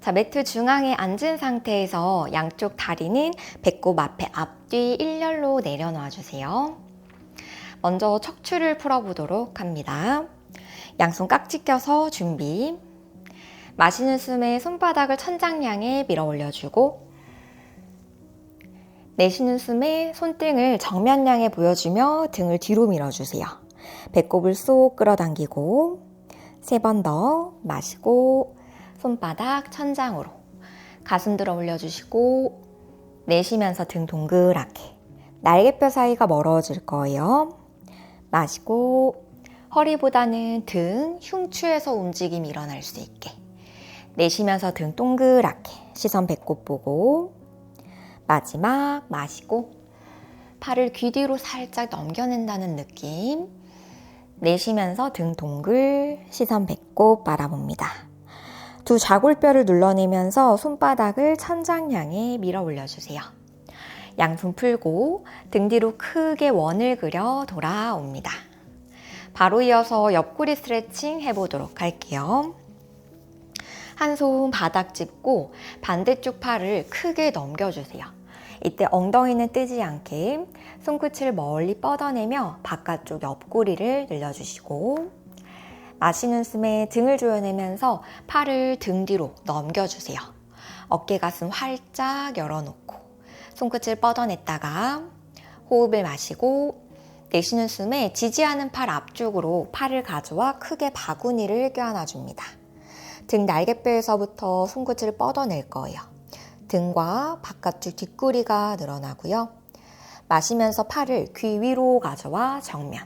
자, 매트 중앙에 앉은 상태에서 양쪽 다리는 배꼽 앞에 앞뒤 일렬로 내려놔 주세요. 먼저 척추를 풀어보도록 합니다. 양손 깍지 껴서 준비. 마시는 숨에 손바닥을 천장 향해 밀어 올려주고 내쉬는 숨에 손등을 정면 향해 보여주며 등을 뒤로 밀어주세요. 배꼽을 쏙 끌어당기고 세 번 더 마시고 손바닥 천장으로 가슴 들어 올려주시고 내쉬면서 등 동그랗게 날개뼈 사이가 멀어질 거예요. 마시고 허리보다는 등, 흉추에서 움직임이 일어날 수 있게 내쉬면서 등 동그랗게 시선 배꼽 보고 마지막 마시고 팔을 귀 뒤로 살짝 넘겨낸다는 느낌 내쉬면서 등 동글 시선 배꼽 바라봅니다. 두 좌골뼈를 눌러내면서 손바닥을 천장 향해 밀어 올려주세요. 양손 풀고 등 뒤로 크게 원을 그려 돌아옵니다. 바로 이어서 옆구리 스트레칭 해보도록 할게요. 한 손 바닥 짚고 반대쪽 팔을 크게 넘겨주세요. 이때 엉덩이는 뜨지 않게 손끝을 멀리 뻗어내며 바깥쪽 옆구리를 늘려주시고 마시는 숨에 등을 조여내면서 팔을 등 뒤로 넘겨주세요. 어깨 가슴 활짝 열어놓고 손끝을 뻗어냈다가 호흡을 마시고 내쉬는 숨에 지지하는 팔 앞쪽으로 팔을 가져와 크게 바구니를 껴안아줍니다. 등 날개뼈에서부터 손끝을 뻗어낼 거예요. 등과 바깥쪽 뒷구리가 늘어나고요. 마시면서 팔을 귀 위로 가져와 정면.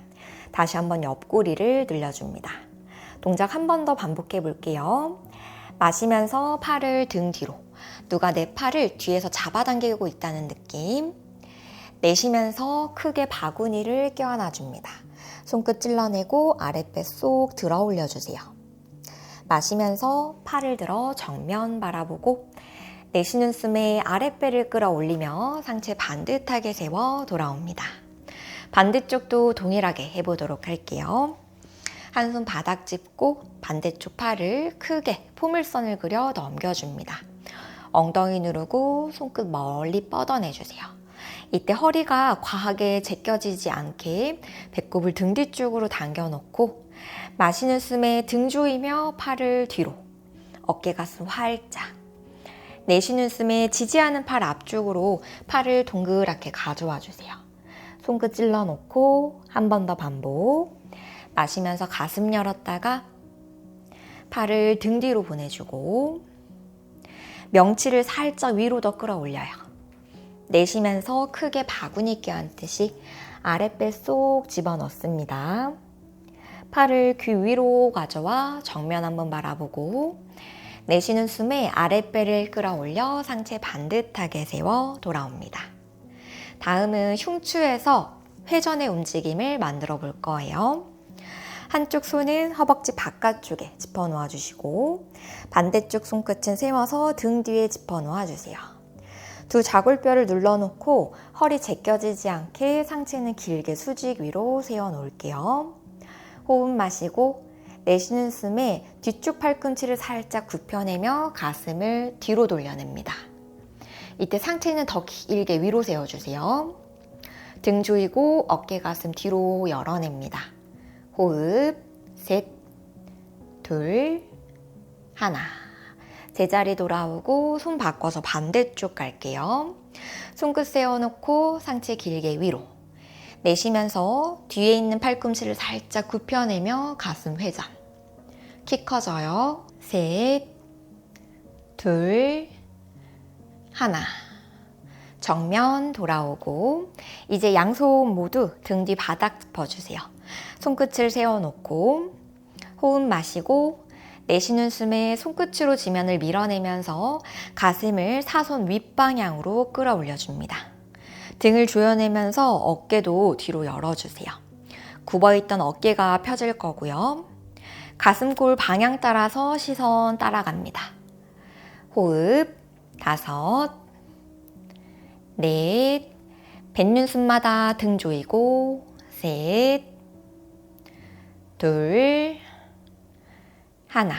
다시 한번 옆구리를 늘려줍니다. 동작 한 번 더 반복해 볼게요. 마시면서 팔을 등 뒤로. 누가 내 팔을 뒤에서 잡아당기고 있다는 느낌. 내쉬면서 크게 바구니를 껴안아 줍니다. 손끝 찔러내고 아랫배 쏙 들어 올려 주세요. 마시면서 팔을 들어 정면 바라보고 내쉬는 숨에 아랫배를 끌어올리며 상체 반듯하게 세워 돌아옵니다. 반대쪽도 동일하게 해보도록 할게요. 한손 바닥 짚고 반대쪽 팔을 크게 포물선을 그려 넘겨줍니다. 엉덩이 누르고 손끝 멀리 뻗어내주세요. 이때 허리가 과하게 제껴지지 않게 배꼽을 등 뒤쪽으로 당겨놓고 마시는 숨에 등 조이며 팔을 뒤로 어깨 가슴 활짝 내쉬는 숨에 지지하는 팔 앞쪽으로 팔을 동그랗게 가져와 주세요. 손끝 찔러 놓고 한 번 더 반복 마시면서 가슴 열었다가 팔을 등 뒤로 보내주고 명치를 살짝 위로 더 끌어올려요. 내쉬면서 크게 바구니 껴안듯이 아랫배 쏙 집어넣습니다. 팔을 귀 위로 가져와 정면 한번 바라보고 내쉬는 숨에 아랫배를 끌어올려 상체 반듯하게 세워 돌아옵니다. 다음은 흉추에서 회전의 움직임을 만들어 볼 거예요. 한쪽 손은 허벅지 바깥쪽에 짚어 놓아 주시고 반대쪽 손끝은 세워서 등 뒤에 짚어 놓아 주세요. 두 좌골뼈를 눌러 놓고 허리 제껴지지 않게 상체는 길게 수직 위로 세워 놓을게요. 호흡 마시고 내쉬는 숨에 뒤쪽 팔꿈치를 살짝 굽혀내며 가슴을 뒤로 돌려냅니다. 이때 상체는 더 길게 위로 세워주세요. 등 조이고 어깨 가슴 뒤로 열어냅니다. 호흡, 셋, 둘, 하나. 제자리 돌아오고 손 바꿔서 반대쪽 갈게요. 손끝 세워놓고 상체 길게 위로. 내쉬면서 뒤에 있는 팔꿈치를 살짝 굽혀내며 가슴 회전. 키 커져요. 셋, 둘, 하나. 정면 돌아오고 이제 양손 모두 등 뒤 바닥 짚어주세요. 손끝을 세워놓고 호흡 마시고 내쉬는 숨에 손끝으로 지면을 밀어내면서 가슴을 사선 윗방향으로 끌어올려줍니다. 등을 조여내면서 어깨도 뒤로 열어주세요. 굽어있던 어깨가 펴질 거고요. 가슴골 방향 따라서 시선 따라갑니다. 호흡, 다섯, 넷, 뱉는 숨마다 등 조이고, 셋, 둘, 하나.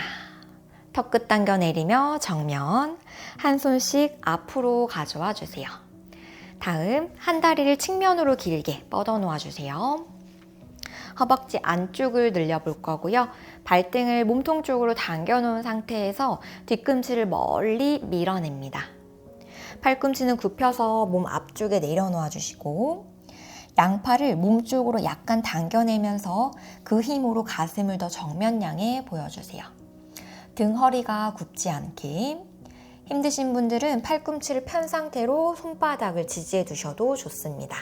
턱 끝 당겨 내리며 정면, 한 손씩 앞으로 가져와 주세요. 다음, 한 다리를 측면으로 길게 뻗어 놓아 주세요. 허벅지 안쪽을 늘려 볼 거고요. 발등을 몸통 쪽으로 당겨 놓은 상태에서 뒤꿈치를 멀리 밀어냅니다. 팔꿈치는 굽혀서 몸 앞쪽에 내려놓아 주시고 양팔을 몸 쪽으로 약간 당겨내면서 그 힘으로 가슴을 더 정면 향해 보여주세요. 등 허리가 굽지 않게 힘드신 분들은 팔꿈치를 편 상태로 손바닥을 지지해 두셔도 좋습니다.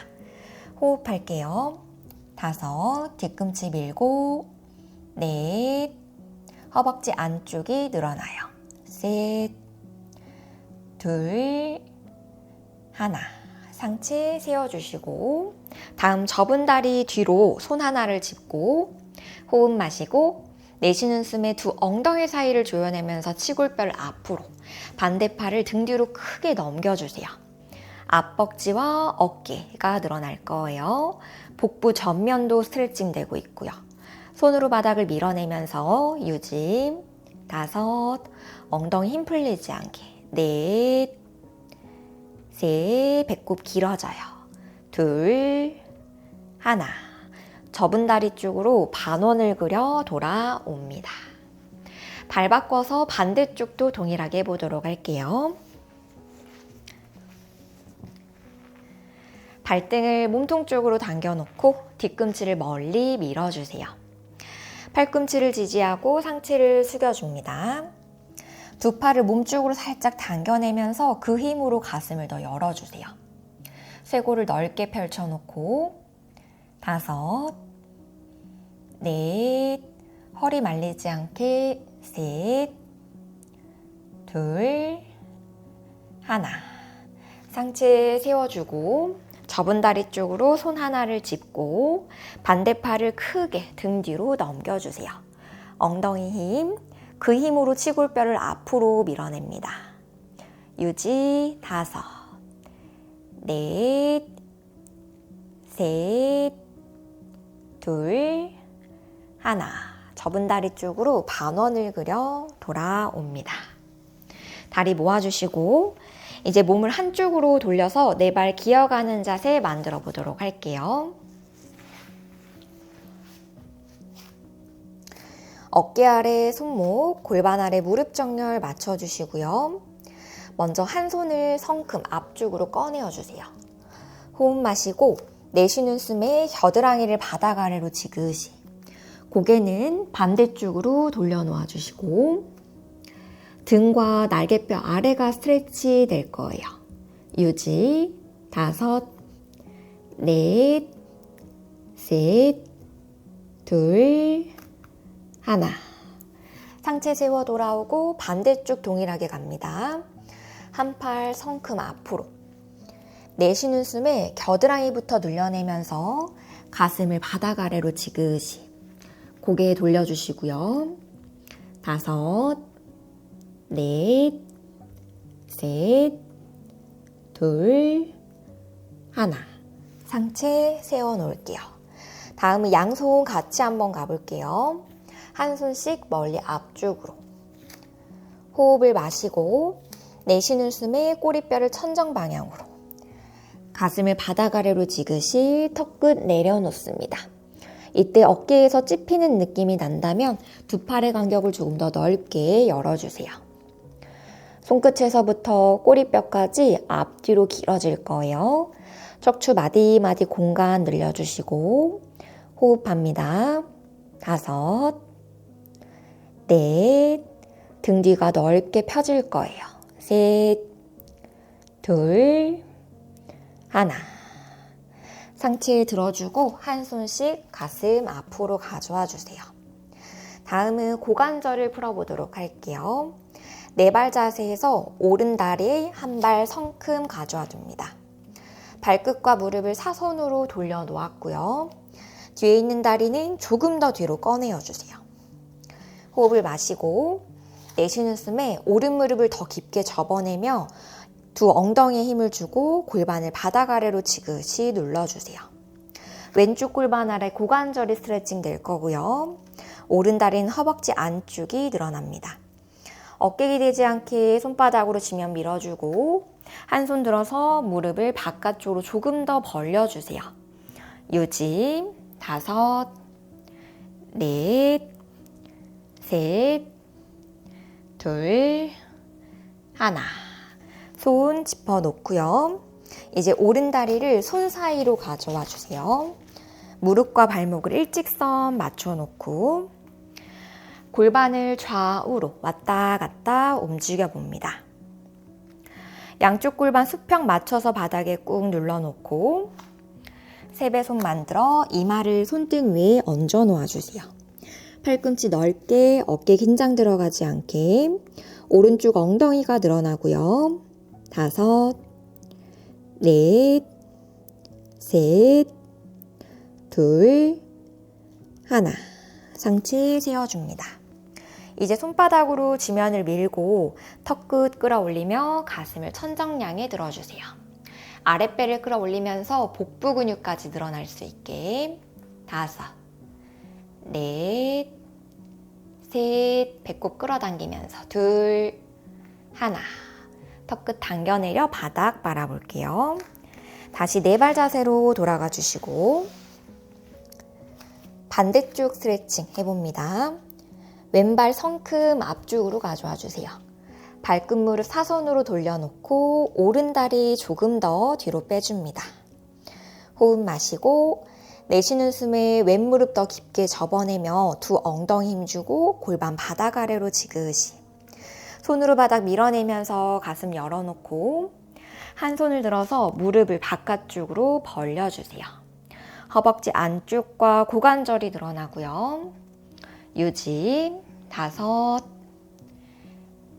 호흡할게요. 다섯, 뒤꿈치 밀고, 넷, 허벅지 안쪽이 늘어나요. 셋, 둘, 하나. 상체 세워주시고, 다음 접은 다리 뒤로 손 하나를 짚고, 호흡 마시고, 내쉬는 숨에 두 엉덩이 사이를 조여내면서 치골뼈를 앞으로, 반대 팔을 등 뒤로 크게 넘겨주세요. 앞벅지와 어깨가 늘어날 거예요. 복부 전면도 스트레칭 되고 있고요. 손으로 바닥을 밀어내면서 유지, 다섯, 엉덩이 힘 풀리지 않게, 넷, 셋, 배꼽 길어져요. 둘, 하나. 접은 다리 쪽으로 반원을 그려 돌아옵니다. 발 바꿔서 반대쪽도 동일하게 해보도록 할게요. 발등을 몸통 쪽으로 당겨놓고 뒤꿈치를 멀리 밀어주세요. 팔꿈치를 지지하고 상체를 숙여줍니다. 두 팔을 몸쪽으로 살짝 당겨내면서 그 힘으로 가슴을 더 열어주세요. 쇄골을 넓게 펼쳐놓고 다섯, 넷, 허리 말리지 않게 셋, 둘, 하나. 상체 세워주고 접은 다리 쪽으로 손 하나를 짚고 반대팔을 크게 등 뒤로 넘겨주세요. 엉덩이 힘, 그 힘으로 치골뼈를 앞으로 밀어냅니다. 유지 다섯, 넷, 셋, 둘, 하나. 접은 다리 쪽으로 반원을 그려 돌아옵니다. 다리 모아주시고 이제 몸을 한쪽으로 돌려서 네 발 기어가는 자세 만들어 보도록 할게요. 어깨 아래 손목, 골반 아래 무릎 정렬 맞춰주시고요. 먼저 한 손을 성큼 앞쪽으로 꺼내어 주세요. 호흡 마시고 내쉬는 숨에 겨드랑이를 바닥 아래로 지그시. 고개는 반대쪽으로 돌려놓아 주시고 등과 날개뼈 아래가 스트레치 될 거예요. 유지, 다섯, 넷, 셋, 둘, 하나. 상체 세워 돌아오고 반대쪽 동일하게 갑니다. 한 팔 성큼 앞으로. 내쉬는 숨에 겨드랑이부터 눌려내면서 가슴을 바닥 아래로 지그시. 고개 돌려주시고요. 다섯, 넷, 셋, 둘, 하나. 상체 세워 놓을게요. 다음은 양손 같이 한번 가볼게요. 한 손씩 멀리 앞쪽으로. 호흡을 마시고 내쉬는 숨에 꼬리뼈를 천정 방향으로. 가슴을 바닥 아래로 지그시 턱끝 내려놓습니다. 이때 어깨에서 찝히는 느낌이 난다면 두 팔의 간격을 조금 더 넓게 열어주세요. 손끝에서부터 꼬리뼈까지 앞뒤로 길어질 거예요. 척추 마디마디 공간 늘려주시고 호흡합니다. 다섯, 넷, 등 뒤가 넓게 펴질 거예요. 셋, 둘, 하나. 상체 들어주고 한 손씩 가슴 앞으로 가져와 주세요. 다음은 고관절을 풀어보도록 할게요. 네 발 자세에서 오른 다리 한 발 성큼 가져와 줍니다. 발끝과 무릎을 사선으로 돌려 놓았고요. 뒤에 있는 다리는 조금 더 뒤로 꺼내어 주세요. 호흡을 마시고 내쉬는 숨에 오른 무릎을 더 깊게 접어내며 두 엉덩이에 힘을 주고 골반을 바닥 아래로 지그시 눌러주세요. 왼쪽 골반 아래 고관절이 스트레칭 될 거고요. 오른 다리는 허벅지 안쪽이 늘어납니다. 어깨 기대지 않게 손바닥으로 지면 밀어주고 한 손 들어서 무릎을 바깥쪽으로 조금 더 벌려주세요. 유지 다섯 넷 셋, 둘, 하나. 손 짚어 놓고요. 이제 오른 다리를 손 사이로 가져와 주세요. 무릎과 발목을 일직선 맞춰 놓고 골반을 좌우로 왔다 갔다 움직여 봅니다. 양쪽 골반 수평 맞춰서 바닥에 꾹 눌러 놓고 세배손 만들어 이마를 손등 위에 얹어 놓아 주세요. 팔꿈치 넓게 어깨 긴장 들어가지 않게 오른쪽 엉덩이가 늘어나고요. 다섯, 넷, 셋, 둘, 하나. 상체 세워줍니다. 이제 손바닥으로 지면을 밀고 턱끝 끌어올리며 가슴을 천정량에 들어주세요. 아랫배를 끌어올리면서 복부 근육까지 늘어날 수 있게 다섯, 넷, 셋, 배꼽 끌어당기면서 둘, 하나. 턱끝 당겨내려 바닥 바라볼게요. 다시 네 발 자세로 돌아가 주시고 반대쪽 스트레칭 해봅니다. 왼발 성큼 앞쪽으로 가져와 주세요. 발끝 무릎 사선으로 돌려놓고 오른 다리 조금 더 뒤로 빼줍니다. 호흡 마시고 내쉬는 숨에 왼 무릎 더 깊게 접어내며 두 엉덩이 힘주고 골반 바닥 아래로 지그시. 손으로 바닥 밀어내면서 가슴 열어놓고 한 손을 들어서 무릎을 바깥쪽으로 벌려주세요. 허벅지 안쪽과 고관절이 늘어나고요. 유지 다섯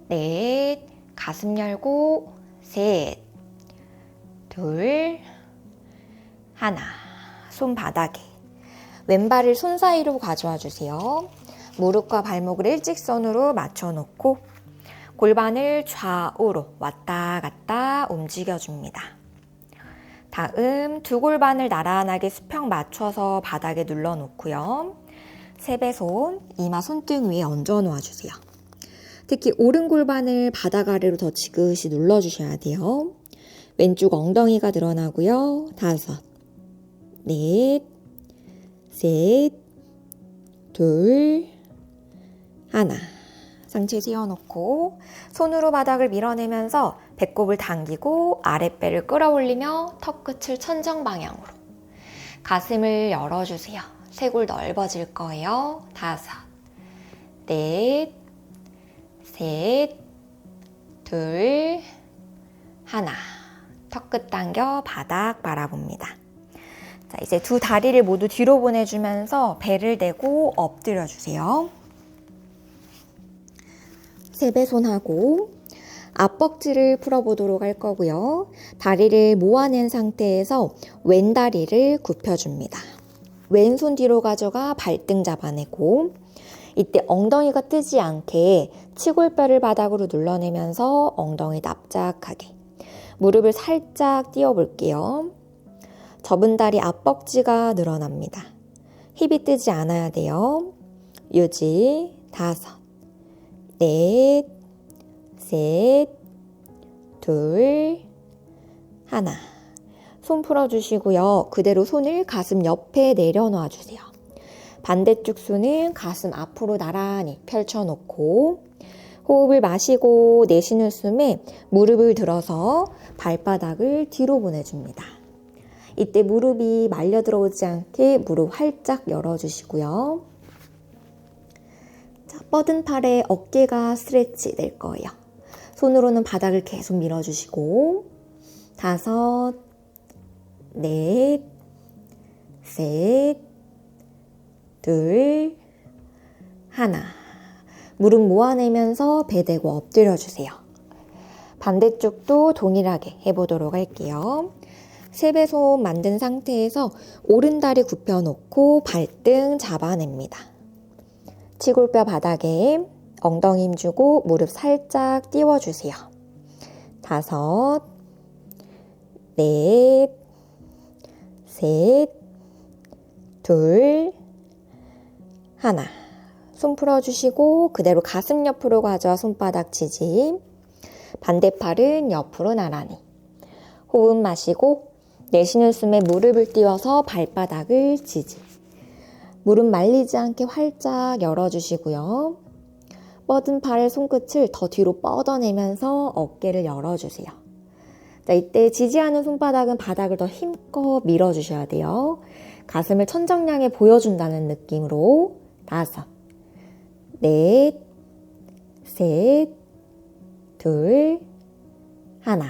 넷 가슴 열고 셋둘 하나 손바닥에 왼발을 손 사이로 가져와 주세요. 무릎과 발목을 일직선으로 맞춰 놓고 골반을 좌우로 왔다 갔다 움직여 줍니다. 다음 두 골반을 나란하게 수평 맞춰서 바닥에 눌러 놓고요. 세배손 이마 손등 위에 얹어 놓아 주세요. 특히 오른 골반을 바닥 아래로 더 지그시 눌러 주셔야 돼요. 왼쪽 엉덩이가 늘어나고요. 다섯, 넷, 셋, 둘, 하나. 상체 세워놓고 손으로 바닥을 밀어내면서 배꼽을 당기고 아랫배를 끌어올리며 턱 끝을 천정 방향으로 가슴을 열어주세요. 쇄골 넓어질 거예요. 다섯, 넷, 셋, 둘, 하나. 턱 끝 당겨 바닥 바라봅니다. 자, 이제 두 다리를 모두 뒤로 보내주면서 배를 대고 엎드려 주세요. 세배손하고 앞벅지를 풀어보도록 할 거고요. 다리를 모아낸 상태에서 왼 다리를 굽혀줍니다. 왼손 뒤로 가져가 발등 잡아내고 이때 엉덩이가 뜨지 않게 치골뼈를 바닥으로 눌러내면서 엉덩이 납작하게 무릎을 살짝 띄워볼게요. 접은 다리 앞벅지가 늘어납니다. 힙이 뜨지 않아야 돼요. 유지 다섯 넷, 셋, 둘, 하나. 손 풀어주시고요. 그대로 손을 가슴 옆에 내려놔 주세요. 반대쪽 손은 가슴 앞으로 나란히 펼쳐놓고 호흡을 마시고 내쉬는 숨에 무릎을 들어서 발바닥을 뒤로 보내줍니다. 이때 무릎이 말려 들어오지 않게 무릎 활짝 열어주시고요. 자, 뻗은 팔에 어깨가 스트레치 될 거예요. 손으로는 바닥을 계속 밀어주시고 다섯, 넷, 셋, 둘, 하나. 무릎 모아내면서 배 대고 엎드려 주세요. 반대쪽도 동일하게 해보도록 할게요. 세배손 만든 상태에서 오른 다리 굽혀놓고 발등 잡아냅니다. 치골뼈 바닥에 엉덩이 힘주고 무릎 살짝 띄워주세요. 다섯, 넷, 셋, 둘, 하나. 손 풀어주시고 그대로 가슴 옆으로 가져와 손바닥 지지. 반대팔은 옆으로 나란히. 호흡 마시고 내쉬는 숨에 무릎을 띄워서 발바닥을 지지. 무릎 말리지 않게 활짝 열어주시고요. 뻗은 팔의 손끝을 더 뒤로 뻗어내면서 어깨를 열어주세요. 자, 이때 지지하는 손바닥은 바닥을 더 힘껏 밀어주셔야 돼요. 가슴을 천정량에 보여준다는 느낌으로 다섯, 넷, 셋, 둘, 하나.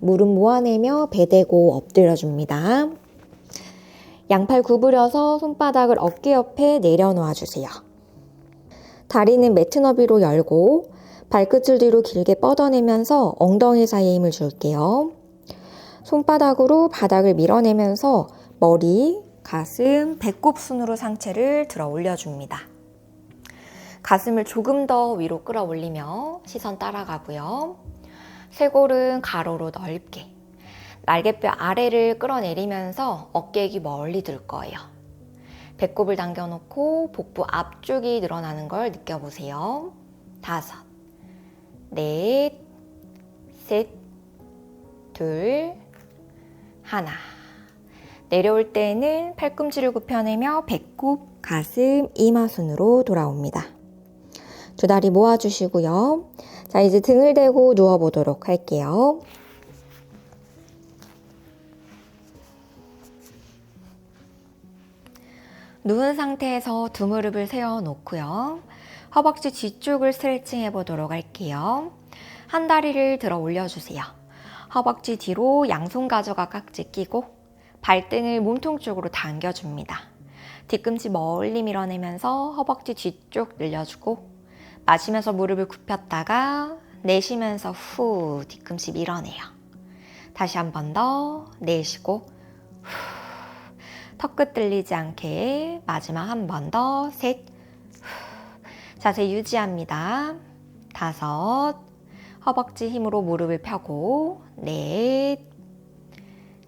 무릎 모아내며 배 대고 엎드려줍니다. 양팔 구부려서 손바닥을 어깨 옆에 내려놓아 주세요. 다리는 매트 너비로 열고 발끝을 뒤로 길게 뻗어내면서 엉덩이 사이에 힘을 줄게요. 손바닥으로 바닥을 밀어내면서 머리, 가슴, 배꼽 순으로 상체를 들어 올려줍니다. 가슴을 조금 더 위로 끌어올리며 시선 따라가고요. 쇄골은 가로로 넓게 날개뼈 아래를 끌어내리면서 어깨기 멀리 들 거예요. 배꼽을 당겨놓고 복부 앞쪽이 늘어나는 걸 느껴보세요. 다섯, 넷, 셋, 둘, 하나. 내려올 때는 팔꿈치를 굽혀내며 배꼽, 가슴, 이마순으로 돌아옵니다. 두 다리 모아주시고요. 자, 이제 등을 대고 누워보도록 할게요. 누운 상태에서 두 무릎을 세워 놓고요. 허벅지 뒤쪽을 스트레칭 해 보도록 할게요. 한 다리를 들어 올려주세요. 허벅지 뒤로 양손 가져가 깍지 끼고 발등을 몸통 쪽으로 당겨줍니다. 뒤꿈치 멀리 밀어내면서 허벅지 뒤쪽 늘려주고 마시면서 무릎을 굽혔다가 내쉬면서 후 뒤꿈치 밀어내요. 다시 한 번 더 내쉬고 후 턱끝 들리지 않게 마지막 한 번 더 셋. 후. 자세 유지합니다. 다섯. 허벅지 힘으로 무릎을 펴고 넷.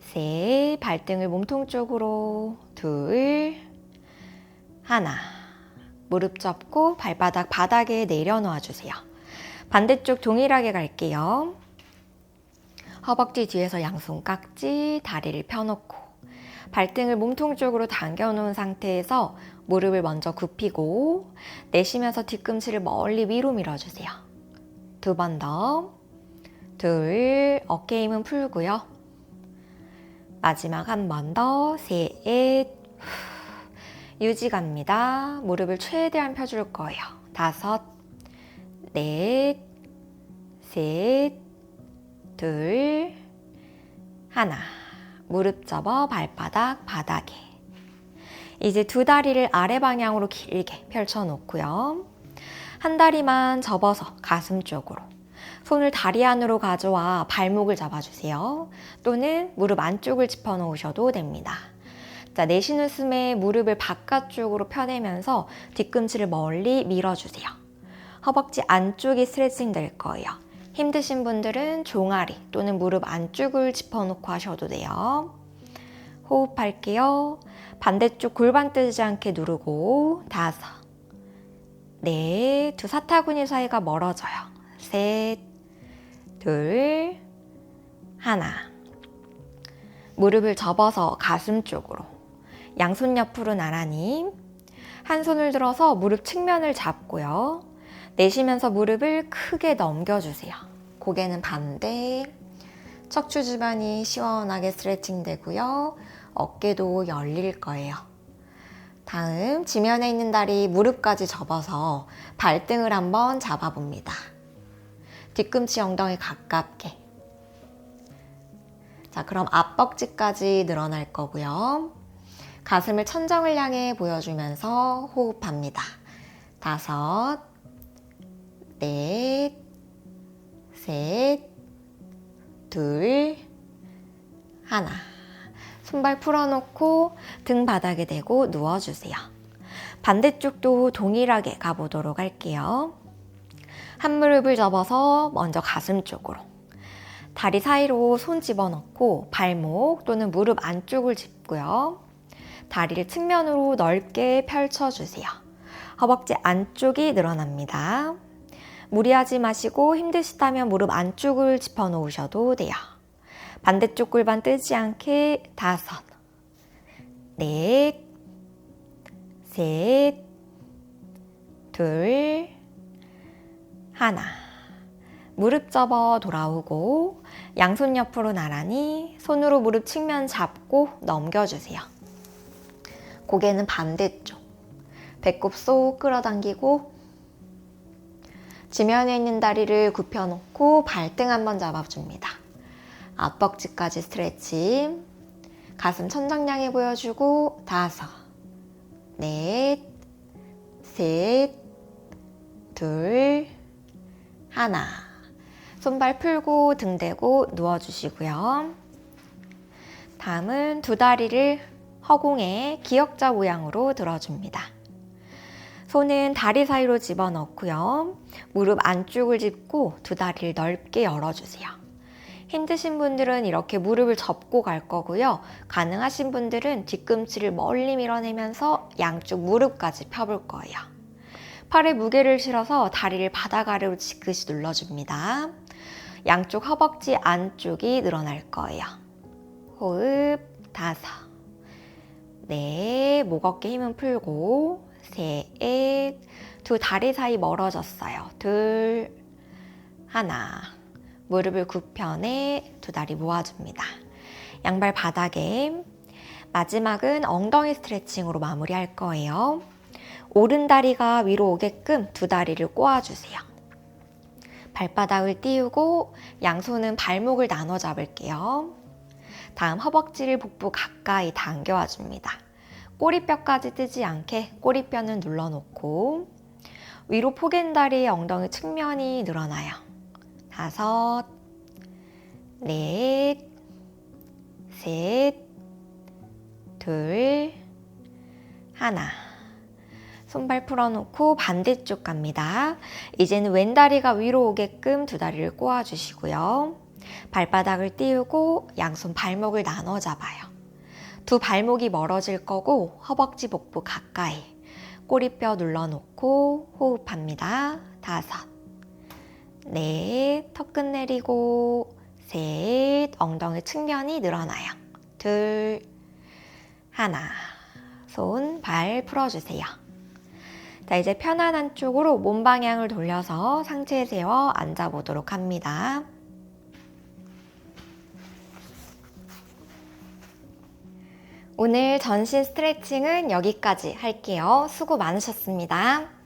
셋. 발등을 몸통 쪽으로 둘. 하나. 무릎 접고 발바닥 바닥에 내려놓아 주세요. 반대쪽 동일하게 갈게요. 허벅지 뒤에서 양손 깍지, 다리를 펴놓고 발등을 몸통 쪽으로 당겨 놓은 상태에서 무릎을 먼저 굽히고 내쉬면서 뒤꿈치를 멀리 위로 밀어주세요. 두 번 더. 둘, 어깨 힘은 풀고요. 마지막 한 번 더. 셋. 후. 유지 갑니다. 무릎을 최대한 펴줄 거예요. 다섯, 넷, 셋, 둘, 하나. 무릎 접어 발바닥 바닥에. 이제 두 다리를 아래 방향으로 길게 펼쳐 놓고요. 한 다리만 접어서 가슴 쪽으로. 손을 다리 안으로 가져와 발목을 잡아주세요. 또는 무릎 안쪽을 짚어 놓으셔도 됩니다. 자, 내쉬는 숨에 무릎을 바깥쪽으로 펴내면서 뒤꿈치를 멀리 밀어주세요. 허벅지 안쪽이 스트레칭 될 거예요. 힘드신 분들은 종아리 또는 무릎 안쪽을 짚어놓고 하셔도 돼요. 호흡할게요. 반대쪽 골반 뜨지 않게 누르고 다섯, 넷, 두 사타구니 사이가 멀어져요. 셋, 둘, 하나. 무릎을 접어서 가슴 쪽으로 양손 옆으로 나란히 한 손을 들어서 무릎 측면을 잡고요. 내쉬면서 무릎을 크게 넘겨주세요. 고개는 반대. 척추 주변이 시원하게 스트레칭 되고요. 어깨도 열릴 거예요. 다음 지면에 있는 다리 무릎까지 접어서 발등을 한번 잡아봅니다. 뒤꿈치 엉덩이 가깝게. 자, 그럼 앞벅지까지 늘어날 거고요. 가슴을 천정을 향해 보여주면서 호흡합니다. 다섯, 넷, 셋, 둘, 하나. 손발 풀어놓고 등 바닥에 대고 누워주세요. 반대쪽도 동일하게 가보도록 할게요. 한 무릎을 접어서 먼저 가슴 쪽으로. 다리 사이로 손 집어넣고 발목 또는 무릎 안쪽을 짚고요. 다리를 측면으로 넓게 펼쳐주세요. 허벅지 안쪽이 늘어납니다. 무리하지 마시고 힘드시다면 무릎 안쪽을 짚어 놓으셔도 돼요. 반대쪽 골반 뜨지 않게 다섯, 넷, 셋, 둘, 하나. 무릎 접어 돌아오고 양손 옆으로 나란히 손으로 무릎 측면 잡고 넘겨주세요. 고개는 반대쪽. 배꼽 쏙 끌어당기고 지면에 있는 다리를 굽혀놓고 발등 한번 잡아줍니다. 앞벅지까지 스트레칭. 가슴 천정량해 보여주고 다섯, 넷, 셋, 둘, 하나. 손발 풀고 등 대고 누워주시고요. 다음은 두 다리를 허공에 기역자 모양으로 들어줍니다. 손은 다리 사이로 집어넣고요. 무릎 안쪽을 짚고 두 다리를 넓게 열어주세요. 힘드신 분들은 이렇게 무릎을 접고 갈 거고요. 가능하신 분들은 뒤꿈치를 멀리 밀어내면서 양쪽 무릎까지 펴볼 거예요. 팔에 무게를 실어서 다리를 바닥 아래로 지그시 눌러줍니다. 양쪽 허벅지 안쪽이 늘어날 거예요. 호흡 다섯, 넷, 목 어깨 힘은 풀고 셋, 두 다리 사이 멀어졌어요. 둘, 하나, 무릎을 굽혀내 두 다리 모아줍니다. 양발 바닥에 마지막은 엉덩이 스트레칭으로 마무리할 거예요. 오른 다리가 위로 오게끔 두 다리를 꼬아주세요. 발바닥을 띄우고 양손은 발목을 나눠 잡을게요. 다음 허벅지를 복부 가까이 당겨와 줍니다. 꼬리뼈까지 뜨지 않게 꼬리뼈는 눌러놓고 위로 포갠 다리의 엉덩이 측면이 늘어나요. 다섯, 넷, 셋, 둘, 하나. 손발 풀어놓고 반대쪽 갑니다. 이제는 왼 다리가 위로 오게끔 두 다리를 꼬아주시고요. 발바닥을 띄우고 양손 발목을 나눠 잡아요. 두 발목이 멀어질 거고 허벅지 복부 가까이 꼬리뼈 눌러놓고 호흡합니다. 다섯, 넷, 턱 끝 내리고 셋, 엉덩이 측면이 늘어나요. 둘, 하나, 손, 발 풀어주세요. 자, 이제 편안한 쪽으로 몸 방향을 돌려서 상체 세워 앉아보도록 합니다. 오늘 전신 스트레칭은 여기까지 할게요. 수고 많으셨습니다.